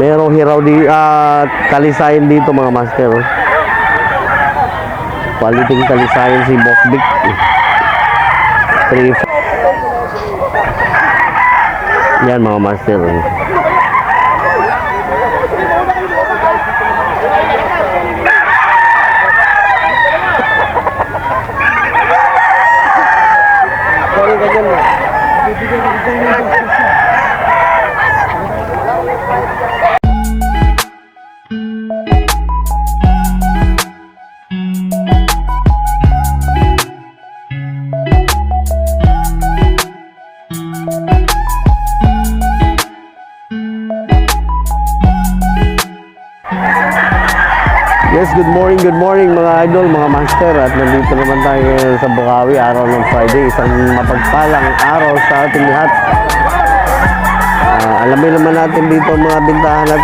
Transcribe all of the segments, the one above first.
Merong hiraw di ah talisayan dito mga master. oh. Quality talisayan si Boss Vic. 3 Yan mga master. Good morning, good morning mga idol, mga master At nandito naman tayo sa Bukawi, araw ng Friday Isang mapagpalang araw sa ating lahat Ah, Alamin naman natin dito mga bintahan at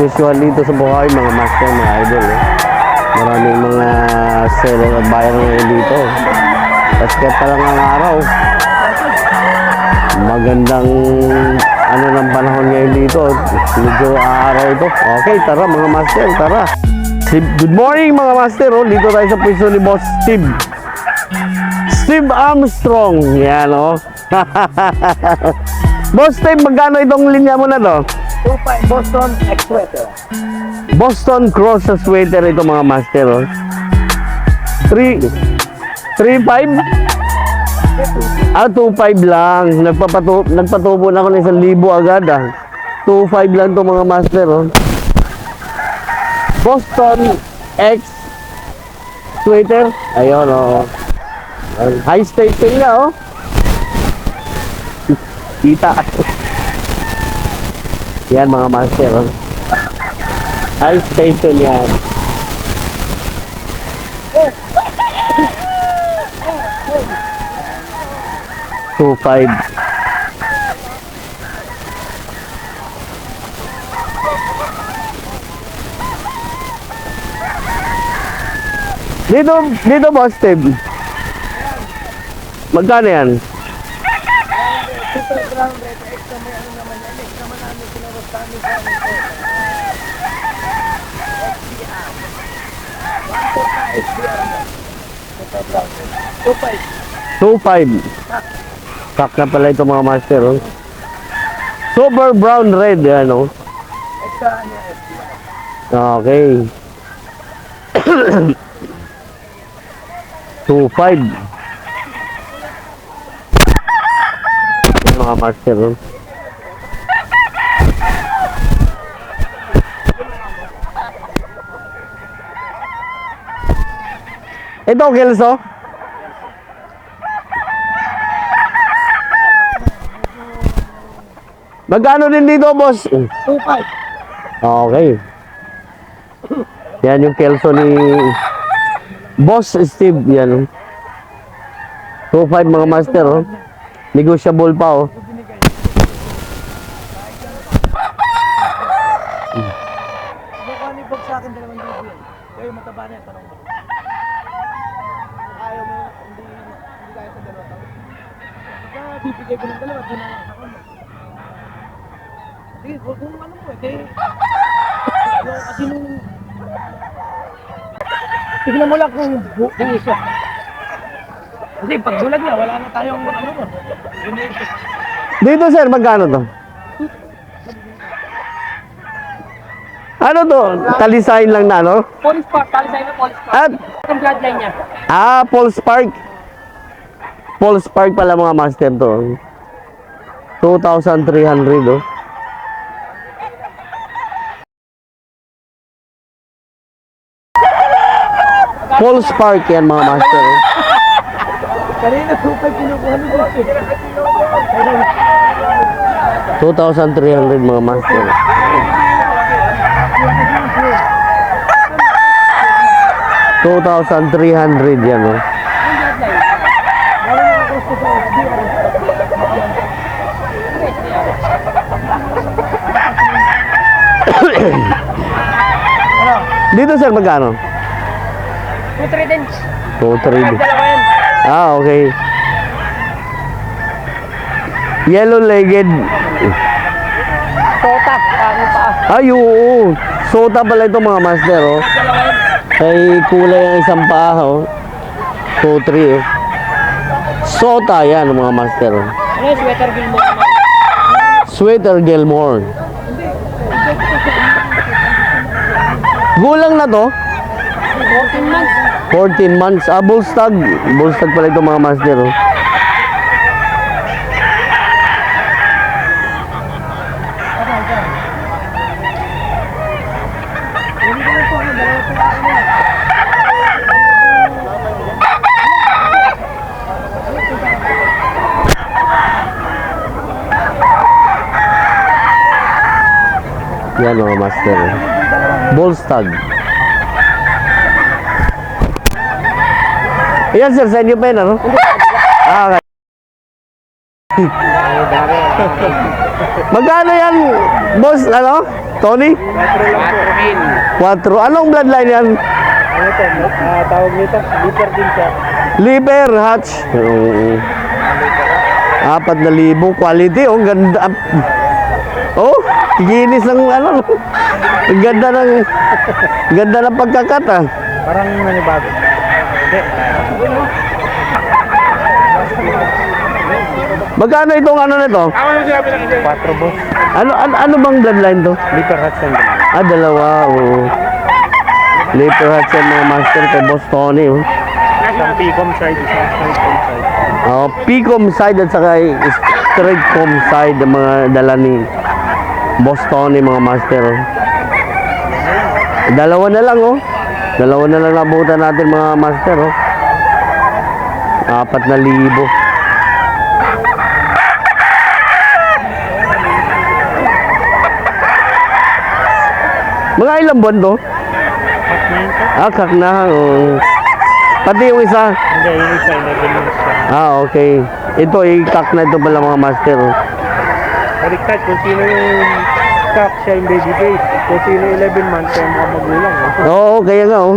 visual dito sa Bukawi, mga master, mga idol eh. Maraming mga seller at buyer ngayon dito Basket pa lang ang araw Magandang ano ng panahon ngayon dito. Medyo araw ito. Okay, tara mga master, tara. Steve, good morning mga master. Oh. Dito tayo sa pwesto ni Boss Steve. Steve Armstrong. Yan oh. Boss Steve, magkano itong linya mo na to? 25 Boston X-Sweater. Boston Cross sa sweater ito mga master. Oh. 3 3.5? Ah, 2.5 lang. Nagpapatu nagpatubo na ako ng 1,000 agad ah. 2.5 lang to mga master oh. Boston X sweater. Ayun oh. High station nga oh. Kita. yan mga master oh. High station yan. Two five. Dito, dito boss Steve. Magkano yan? Super ground red, extra may ano naman yan, extra man namin sinarap sa amin sa ano ko. XBR. 145 XBR. Super ground red. 2.5. Pack na pala ito mga master. Oh. Super brown red. Yan. Extra ano yan. Okay. 2.5. Yan, mga master. Oh. Ito, Kelso. Magkano din dito, boss? 25. Okay. Yan yung Kelso ni Boss Steve. Yan. 2.5 mga master. Oh. Negotiable pa. Oh. Hindi ko anibag sa akin dalawang libo yan. Kayo mataba na yan, tanong mo. Ayaw mo, hindi, hindi kaya sa dalawa taon. Pagka bibigay ko ng dalawa, doon na lang ako. Sige, kung kung ano mo, eh, yung kasi nung Tignan mo lang kung kung isa. Kasi pag bulag na, wala na tayong ano mo. Dito sir, magkano to? Ano to? Talisayin lang na, no? Police Park, tali sa'yo na Police Park. At, Ang bloodline niya. ah, Paul Spark. Paul Spark pala mga master to. 2,300, oh. Paul Spark yan mga master. Kanina, 2.5 kinukuha ni Boss eh. 2,300 mga master. Two thousand three hundred yan, oh. Dito sir, magkano? 2-3 din. 2, 3. Dalawa yan. Ah, okay. Yellow legged. Sota. Ano pa? Ay, oo. Sota pala ito mga master, oh. Kay kulay ang isang paa, oh. 2, 3, oh. Sota, yan, mga master. oh. Ano yung sweater naman? Sweater Gilmore. Gulang na to? 14 months. 14 months. Ah, bullstag. Bullstag pala ito mga master, oh. Yan mga master. oh. Bullstag. Ayan sir, sa inyo pa yun, ano? Ah, okay. Magkano yan, boss, ano? Tony? 4 Anong bloodline yan? Ano to? Ah, tawag nito. Liver din siya. Liver hatch. Oo. Apat na libo. Quality, oh. Ganda. Oh, kikinis ng ano. Ganda ng, ganda ng pagkakat, ah. Parang nanibago. Hindi. Magkano itong ano nito? Ako na sinabi ng isa. 4 boss. Ano, ano, ano bang bloodline to? Liver hot sand. Ah, dalawa, oo. Later hat sa mga master kay Boss Tony, oh. Isang picom side, isang straight com side. Oh, Picom side at saka straight com side ang mga dala ni Boss Tony, mga master. oh. Dalawa na lang, oh. Dalawa na lang nabutan natin, mga master, oh. Apat na libo. Mga ilang buwan to? Ah, kakna. Oh. Pati yung isa. Hindi, yung isa, 11 months siya. Ah, okay. Ito, i-cock na ito pala mga master. oh. Baliktad, kung sino yung cock siya yung baby face. Kung sino yung 11 months siya yung mga magulang. oh. Oo, kaya nga oh.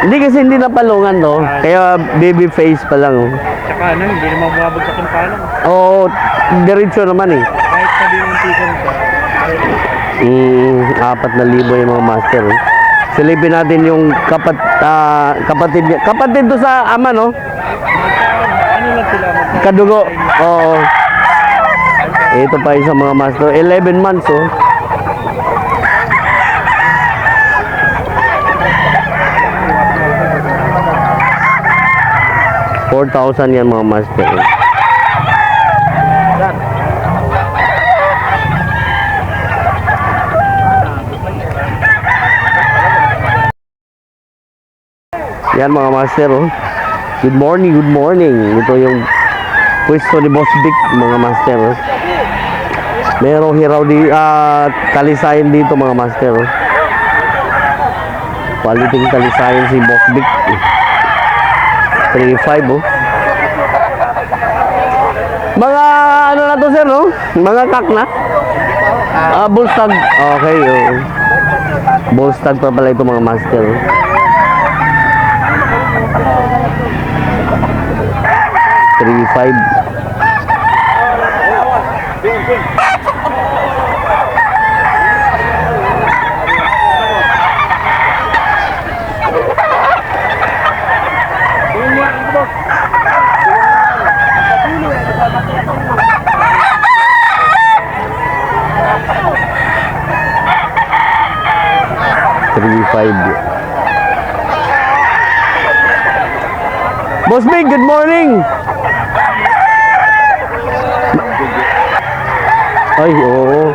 Hindi kasi hindi napalungan to. Kaya baby face pa lang oh. Tsaka ano, hindi naman bumabagsak yung palang. Oo, diretso naman eh. Kahit sabi ng picom siya. Mm, apat na libo yung mga master. oh. Silipin natin yung kapat, ah, kapatid niya. Kapatid to sa ama, no? Ano lang sila? Kadugo. Oo. Ito pa isa mga master. 11 months, oh. Four thousand yan mga master. Yan mga master. Good morning, good morning. Ito yung pwesto ni Boss Dick, mga master. oh. Merong hiraw di ah talisayan dito mga master. oh. Quality talisayan si Boss Dick. 3.5 oh. Mga ano na to sir no? Mga kak na? Ah, bullstag. Okay, oh. Bullstag pa pala ito mga master. oh. Three five. Three five. Boss good morning. Ay, oo.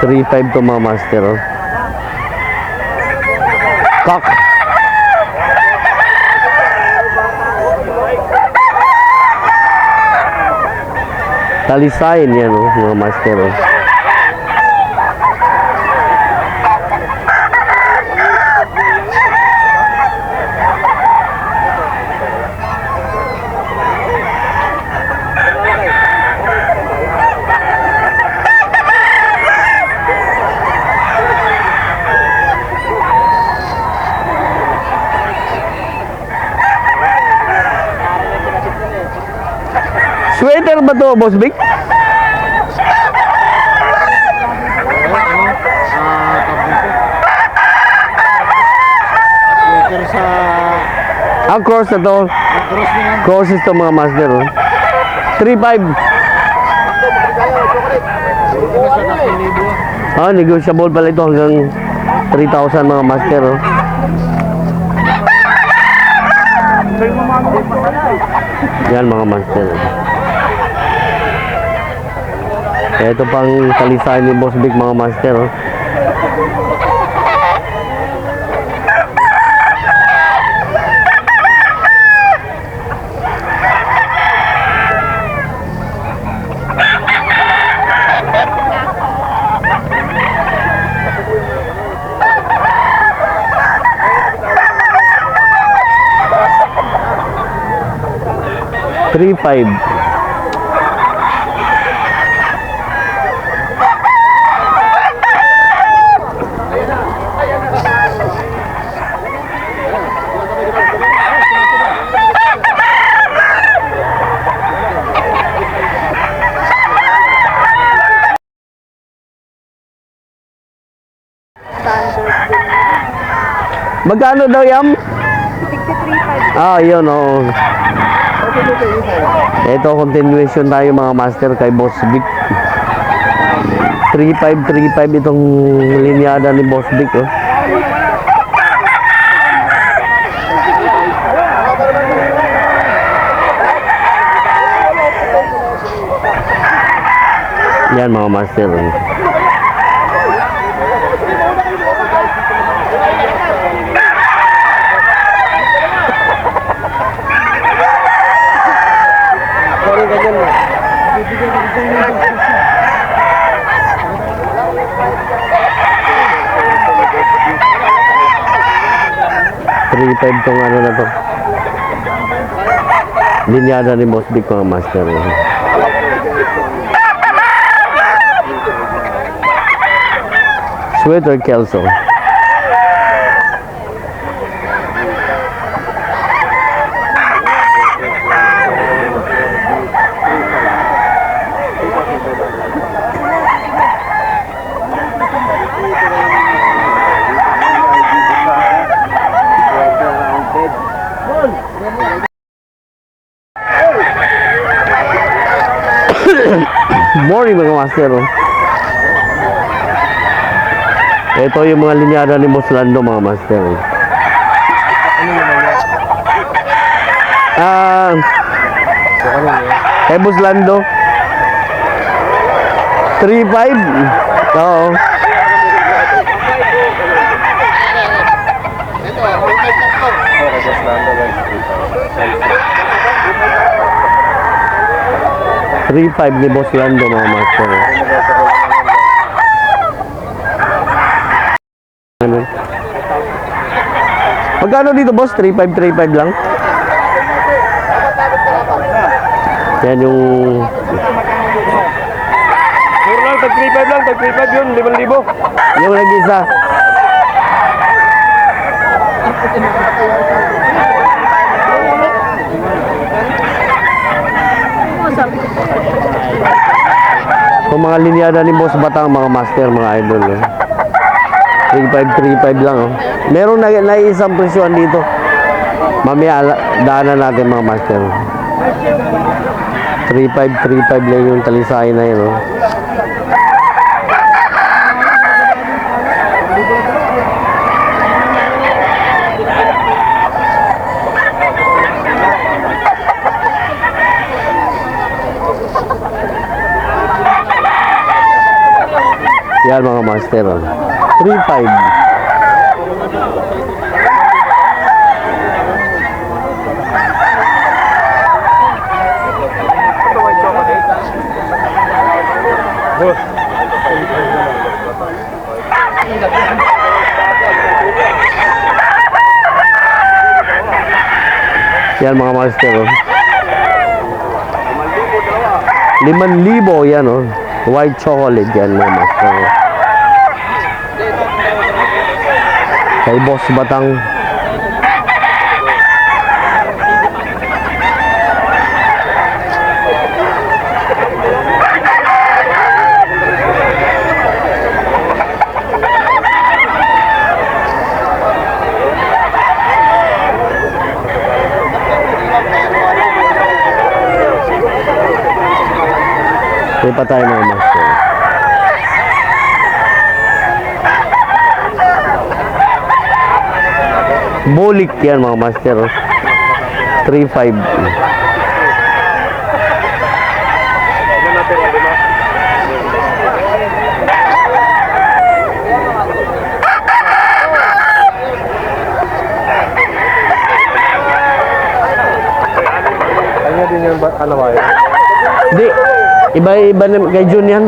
Three five to mga master. Oh. Cock. Kalisain ya no, oh, mga master lo Sweater ba to, Boss Big? Ah, cross na to. Crosses to mga master. Oh. 3.5. Sa tatlong libo. Ah, negotiable pala ito hanggang 3,000 mga master. Oh. Yan mga master. Ito pang talisay ni Boss Big mga master. Oh. Three five. Magkano daw yam? 63.5. Ah, yun, oo. Ito, continuation tayo mga master kay Boss Vic. 3535 itong linyada ni Boss Vic, oh. Yan mga master. oh. Three five tong ano na to. Linyada ni master. oh. Sweater Kelso. Morning mga master. Ito yung mga linyada ni Boss mga master. Ah, kay Boss Lando. 3.5. Oo. Okay, boss Lando guys. 3.5 ni Boss Lando mga master. Ano? Magkano dito boss? 3.5, 3.5 lang? Yan yung Puro lang, tag 3.5 lang, tag 3.5 yun, 5,000. yung nag-isa. Kung mga linyada ni Boss Batang, mga master, mga idol. Eh. 3535 lang. Oh. Meron na, na isang presyon dito. Mamaya, daanan natin mga master. 3535 lang yung talisay na yun. Oh. Yan mga master. oh. 3.5. Yan mga master. Oh. 5,000 yan oh. White chocolate yan mga master. oh. kay Boss Batang Hindi pa tayo. Bulik yan mga master. oh. 3.5. Kanya din yung ano ba yun? Di, iba-iba kay Jun yan.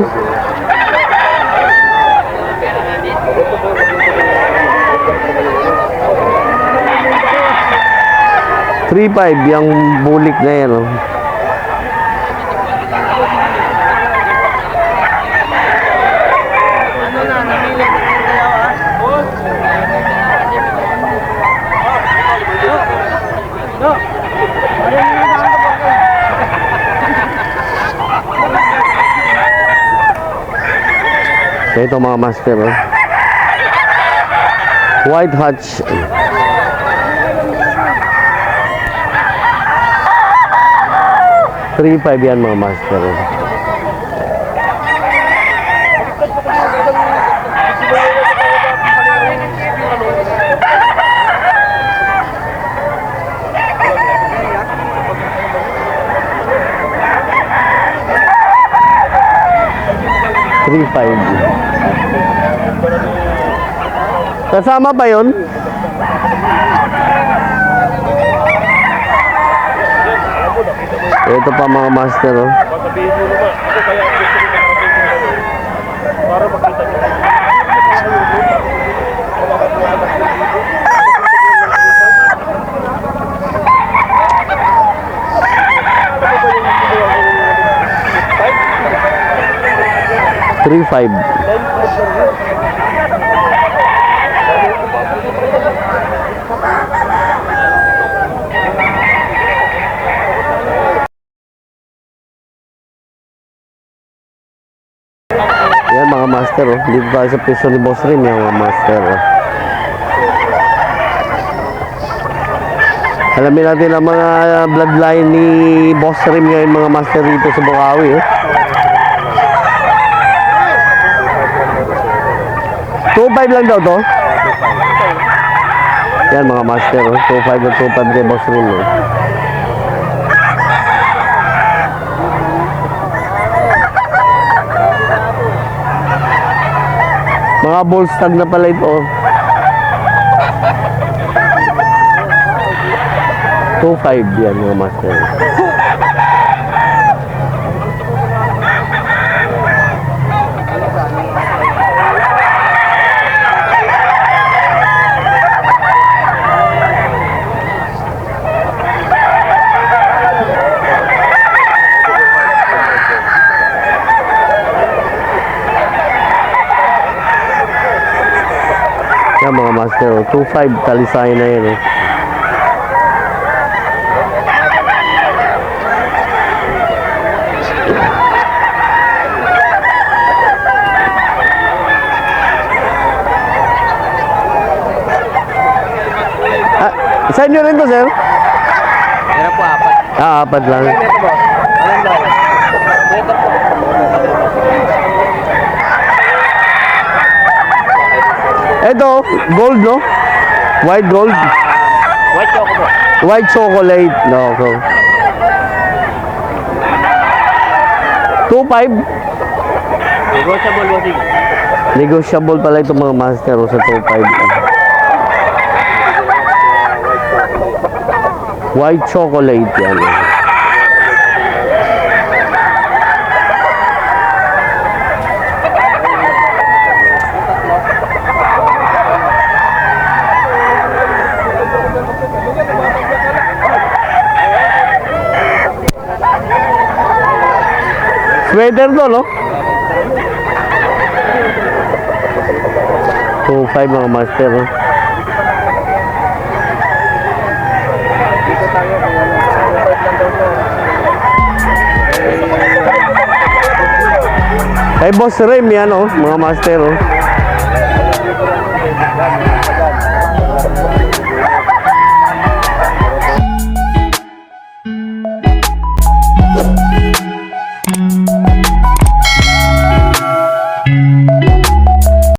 3.5 yung bulik na yan. Oh. So, ito mga master. Oh. White Hutch. 3.5 yan mga master. Three five. Kasama pa yon? Ito pa mga master. Oh. Three five. Yan mga master, oh. dito sa piso ni Boss Rim, yung mga master. Oh. Alamin natin ang mga bloodline ni Boss Rim ngayon mga master dito sa Bukawi. Oh. 2.5 lang daw to? Yan mga master, oh. 2.5 na 2.5 kay Boss Rim. Oh. Mga bull stag na pala ito. oh. 2.5 yan mga master. Mga master. oh. 2.5 talisay na yan. Oh. Ah, sa inyo rin to, sir? Yan po, apat. Ah, apat lang. Ito po. Anong daw? Ito po. Ito, gold, no? White gold. White choco po. White chocolate. No, so. 2.5. Negotiable bossing. Negotiable pala itong mga master sa 2.5. White chocolate yan. Weather no? Two five mga master. No? Kay Boss Ray, yan mga master. Oh.